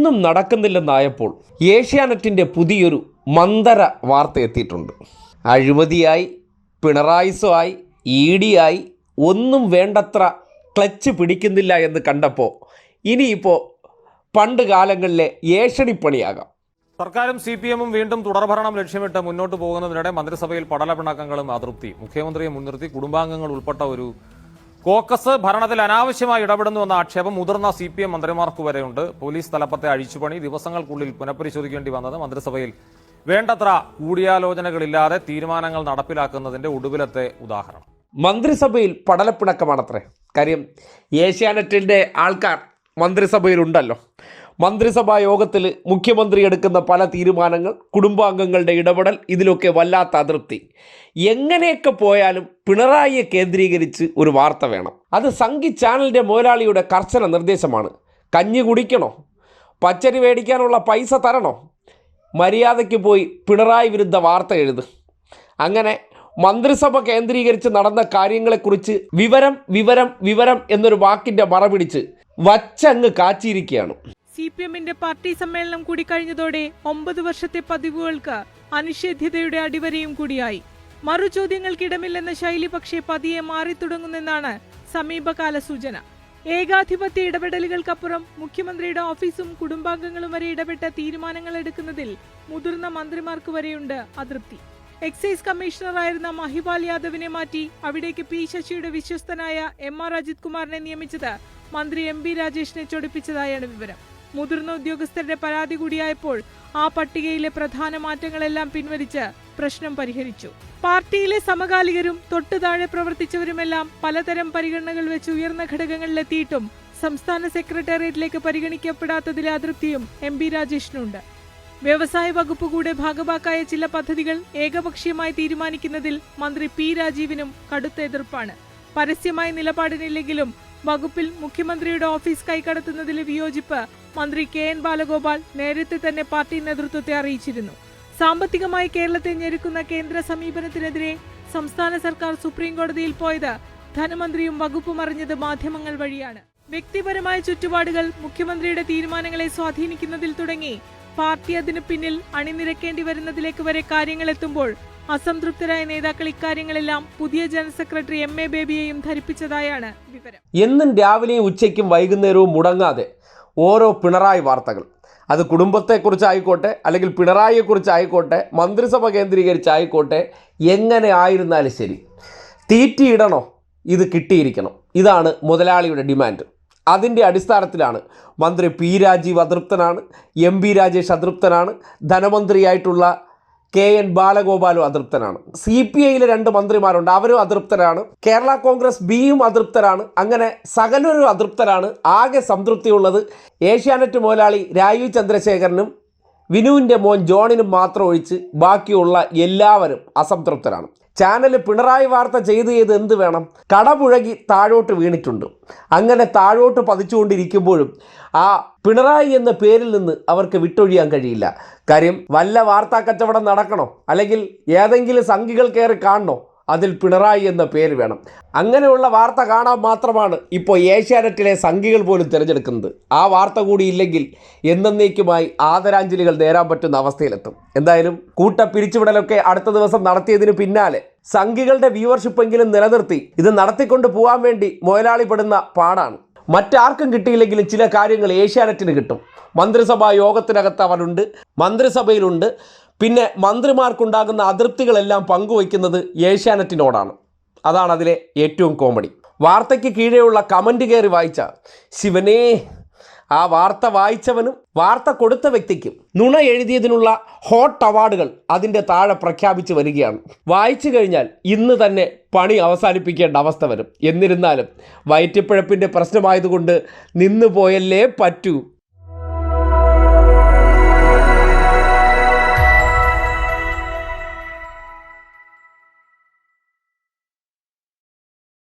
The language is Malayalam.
ഒന്നും നടക്കുന്നില്ലെന്നായപ്പോൾ ഏഷ്യാനെറ്റിന്റെ പുതിയൊരു മന്ദര വാർത്ത എത്തിയിട്ടുണ്ട്. അഴിമതിയായി പിണറായിസുമായി ഇ ഒന്നും വേണ്ടത്ര ക്ലച്ച് പിടിക്കുന്നില്ല എന്ന് കണ്ടപ്പോൾ ഇനിയിപ്പോൾ പണ്ട് കാലങ്ങളിലെ ഏഷണിപ്പണിയാകാം സർക്കാരും സി പി എമ്മും വീണ്ടും തുടർഭരണം ലക്ഷ്യമിട്ട് മുന്നോട്ട് പോകുന്നതിനിടെ മന്ത്രിസഭയിൽ പടലപ്പിണക്കങ്ങളും അതൃപ്തി. മുഖ്യമന്ത്രിയെ മുൻനിർത്തി കുടുംബാംഗങ്ങൾ ഉൾപ്പെട്ട ഒരു കോക്കസ് ഭരണത്തിൽ അനാവശ്യമായി ഇടപെടുന്നുവെന്ന ആക്ഷേപം മുതിർന്ന സി പി എം മന്ത്രിമാർക്ക് വരെയുണ്ട്. പോലീസ് തലപ്പത്തെ അഴിച്ചുപണി ദിവസങ്ങൾക്കുള്ളിൽ പുനഃപരിശോധിക്കേണ്ടി വന്നത് മന്ത്രിസഭയിൽ. വേണ്ടത്ര കൂടിയാലോചനകളില്ലാതെ തീരുമാനങ്ങൾ നടപ്പിലാക്കുന്നതിന്റെ ഒടുവിലത്തെ ഉദാഹരണം. മന്ത്രിസഭയിൽ പടലപ്പിണക്കമാണത്രേ. കാര്യം ഏഷ്യാനെറ്റിന്റെ ആൾക്കാർ മന്ത്രിസഭയിലുണ്ടല്ലോ. മന്ത്രിസഭാ യോഗത്തിൽ മുഖ്യമന്ത്രി എടുക്കുന്ന പല തീരുമാനങ്ങൾ കുടുംബാംഗങ്ങളുടെ ഇടപെടൽ ഇതിലൊക്കെ വല്ലാത്ത അതൃപ്തി. എങ്ങനെയൊക്കെ പോയാലും പിണറായിയെ കേന്ദ്രീകരിച്ച് ഒരു വാർത്ത വേണം. അത് സംഘി ചാനലിന്റെ മുതലാളിയുടെ കർശന നിർദ്ദേശമാണ്. കഞ്ഞി കുടിക്കണോ? പച്ചരി മേടിക്കാനുള്ള പൈസ തരണോ? മര്യാദയ്ക്ക് പോയി പിണറായി വിരുദ്ധ വാർത്ത എഴുത്. അങ്ങനെ മന്ത്രിസഭ കേന്ദ്രീകരിച്ച് നടന്ന കാര്യങ്ങളെക്കുറിച്ച് വിവരം വിവരം വിവരം എന്നൊരു വാക്കിന്റെ മറപിടിച്ച് വച്ചങ്ങ് കാച്ചിരിക്കുകയാണ് സി പി പാർട്ടി സമ്മേളനം കൂടി കഴിഞ്ഞതോടെ ഒമ്പത് വർഷത്തെ പതിവുകൾക്ക് അനിഷേധ്യതയുടെ അടിവരയും കൂടിയായി. മറുചോദ്യങ്ങൾക്കിടമില്ലെന്ന ശൈലി പക്ഷേ പതിയെ മാറിത്തുടങ്ങുന്നെന്നാണ് സമീപകാല സൂചന. ഏകാധിപത്യ ഇടപെടലുകൾക്കപ്പുറം മുഖ്യമന്ത്രിയുടെ ഓഫീസും കുടുംബാംഗങ്ങളും വരെ ഇടപെട്ട തീരുമാനങ്ങൾ എടുക്കുന്നതിൽ മുതിർന്ന മന്ത്രിമാർക്ക് വരെയുണ്ട് അതൃപ്തി. എക്സൈസ് കമ്മീഷണറായിരുന്ന മഹിപാൽ യാദവിനെ മാറ്റി അവിടേക്ക് പി ശശിയുടെ വിശ്വസ്തനായ എം ആർ അജിത് കുമാറിനെ നിയമിച്ചത് മന്ത്രി എം ബി രാജേഷിനെ ചൊടിപ്പിച്ചതായാണ് വിവരം. മുതിർന്ന ഉദ്യോഗസ്ഥരുടെ പരാതി കൂടിയായപ്പോൾ ആ പട്ടികയിലെ പ്രധാന മാറ്റങ്ങളെല്ലാം പിൻവലിച്ച് പ്രശ്നം പരിഹരിച്ചു. പാർട്ടിയിലെ സമകാലികരും തൊട്ടുതാഴെ പ്രവർത്തിച്ചവരുമെല്ലാം പലതരം പരിഗണനകൾ വെച്ച് ഉയർന്ന ഘടകങ്ങളിലെത്തിയിട്ടും സംസ്ഥാന സെക്രട്ടേറിയറ്റിലേക്ക് പരിഗണിക്കപ്പെടാത്തതിലെ അതൃപ്തിയും എം ബി രാജേഷിനുണ്ട്. വ്യവസായ വകുപ്പ് കൂടെ ഭാഗഭാക്കായ ചില പദ്ധതികൾ ഏകപക്ഷീയമായി തീരുമാനിക്കുന്നതിൽ മന്ത്രി പി രാജീവിനും കടുത്ത എതിർപ്പാണ്. പരസ്യമായ നിലപാടിനില്ലെങ്കിലും വകുപ്പിൽ മുഖ്യമന്ത്രിയുടെ ഓഫീസ് കൈകടത്തുന്നതിലെ വിയോജിപ്പ് മന്ത്രി കെ എൻ ബാലഗോപാൽ നേരത്തെ തന്നെ പാർട്ടി നേതൃത്വത്തെ അറിയിച്ചിരുന്നു. സാമ്പത്തികമായി കേരളത്തെ ഞെരുക്കുന്ന കേന്ദ്ര സമീപനത്തിനെതിരെ സംസ്ഥാന സർക്കാർ സുപ്രീം കോടതിയിൽ പോയത് ധനമന്ത്രിയും വകുപ്പും അറിഞ്ഞത് മാധ്യമങ്ങൾ വഴിയാണ്. വ്യക്തിപരമായ ചുറ്റുപാടുകൾ മുഖ്യമന്ത്രിയുടെ തീരുമാനങ്ങളെ സ്വാധീനിക്കുന്നതിൽ തുടങ്ങി പാർട്ടി അതിന് പിന്നിൽ അണിനിരക്കേണ്ടി വരുന്നതിലേക്ക് വരെ കാര്യങ്ങൾ എത്തുമ്പോൾ അസംതൃപ്തരായ നേതാക്കൾ ഇക്കാര്യങ്ങളെല്ലാം പുതിയ ജനറൽ സെക്രട്ടറി എം എ ബേബിയെയും ധരിപ്പിച്ചതായാണ് വിവരം. എന്നും രാവിലെയും ഉച്ചയ്ക്കും വൈകുന്നേരവും മുടങ്ങാതെ ഓരോ പിണറായി വാർത്തകൾ. അത് കുടുംബത്തെക്കുറിച്ചായിക്കോട്ടെ അല്ലെങ്കിൽ പിണറായിയെക്കുറിച്ചായിക്കോട്ടെ മന്ത്രിസഭ കേന്ദ്രീകരിച്ചായിക്കോട്ടെ എങ്ങനെ ആയിരുന്നാലും ശരി. തീറ്റിയിടണോ ഇത് കിട്ടിയിരിക്കണം. ഇതാണ് മുതലാളിയുടെ ഡിമാൻഡ്. അതിന്റെ അടിസ്ഥാനത്തിലാണ് മന്ത്രി പി രാജീവ് അതൃപ്തനാണ് എം പി രാജേഷ് അതൃപ്തനാണ് ധനമന്ത്രിയായിട്ടുള്ള കെ എൻ ബാലഗോപാലും അതൃപ്തനാണ്. സി പി ഐയിലെ രണ്ട് മന്ത്രിമാരുണ്ട്. അവരും അതൃപ്തരാണ്. കേരള കോൺഗ്രസ് ബിയും അതൃപ്തരാണ്. അങ്ങനെ സകലരും അതൃപ്തരാണ്. ആകെ സംതൃപ്തിയുള്ളത് ഏഷ്യാനെറ്റ് മുതലാളി രാജീവ് ചന്ദ്രശേഖരനും വിനുവിന്റെ മോൻ ജോണിനും മാത്രം ഒഴിച്ച് ബാക്കിയുള്ള എല്ലാവരും അസംതൃപ്തരാണ്. ചാനൽ പിണറായി വാർത്ത ചെയ്ത് ചെയ്ത് എന്ത് വേണം? കടപുഴകി താഴോട്ട് വീണിട്ടുണ്ട്. അങ്ങനെ താഴോട്ട് പതിച്ചുകൊണ്ടിരിക്കുമ്പോഴും ആ പിണറായി എന്ന പേരിൽ നിന്ന് അവർക്ക് വിട്ടൊഴിയാൻ കഴിയില്ല. കാര്യം വല്ല വാർത്താ കച്ചവടം നടക്കണോ? അല്ലെങ്കിൽ ഏതെങ്കിലും സംഘികൾ കയറി കാണണോ? അതിൽ പിണറായി എന്ന പേര് വേണം. അങ്ങനെയുള്ള വാർത്ത കാണാൻ മാത്രമാണ് ഇപ്പോൾ ഏഷ്യാനെറ്റിലെ സംഖ്യകൾ പോലും തിരഞ്ഞെടുക്കുന്നത്. ആ വാർത്ത കൂടി ഇല്ലെങ്കിൽ എന്നേക്കുമായി ആദരാഞ്ജലികൾ നേരാൻ പറ്റുന്ന അവസ്ഥയിലെത്തും. എന്തായാലും കൂട്ട പിരിച്ചുവിടലൊക്കെ അടുത്ത ദിവസം നടത്തിയതിന് പിന്നാലെ സംഖ്യകളുടെ വ്യൂവർഷിപ്പെങ്കിലും നിലനിർത്തി ഇത് നടത്തിക്കൊണ്ട് പോകാൻ വേണ്ടി മുതലാളിപ്പെടുന്ന പാടാണ്. മറ്റാർക്കും കിട്ടിയില്ലെങ്കിലും ചില കാര്യങ്ങൾ ഏഷ്യാനെറ്റിന് കിട്ടും. മന്ത്രിസഭാ യോഗത്തിനകത്ത് അവരുണ്ട് മന്ത്രിസഭയിലുണ്ട്. പിന്നെ മന്ത്രിമാർക്കുണ്ടാകുന്ന അതൃപ്തികളെല്ലാം പങ്കുവയ്ക്കുന്നത് ഏഷ്യാനെറ്റിനോടാണ്. അതാണ് അതിലെ ഏറ്റവും കോമഡി. വാർത്തയ്ക്ക് കീഴെയുള്ള കമന്റ് കയറി വായിച്ച ശിവനേ ആ വാർത്ത വായിച്ചവനും വാർത്ത കൊടുത്ത വ്യക്തിക്കും നുണ എഴുതിയതിനുള്ള ഹോട്ട് അവാർഡുകൾ അതിന്റെ താഴെ പ്രഖ്യാപിച്ച് വരികയാണ്. വായിച്ചു കഴിഞ്ഞാൽ ഇന്ന് തന്നെ പണി അവസാനിപ്പിക്കേണ്ട അവസ്ഥ വരും. എന്നിരുന്നാലും വയറ്റിപ്പഴപ്പിന്റെ പ്രശ്നമായതുകൊണ്ട് നിന്നു പോയല്ലേ പറ്റൂ.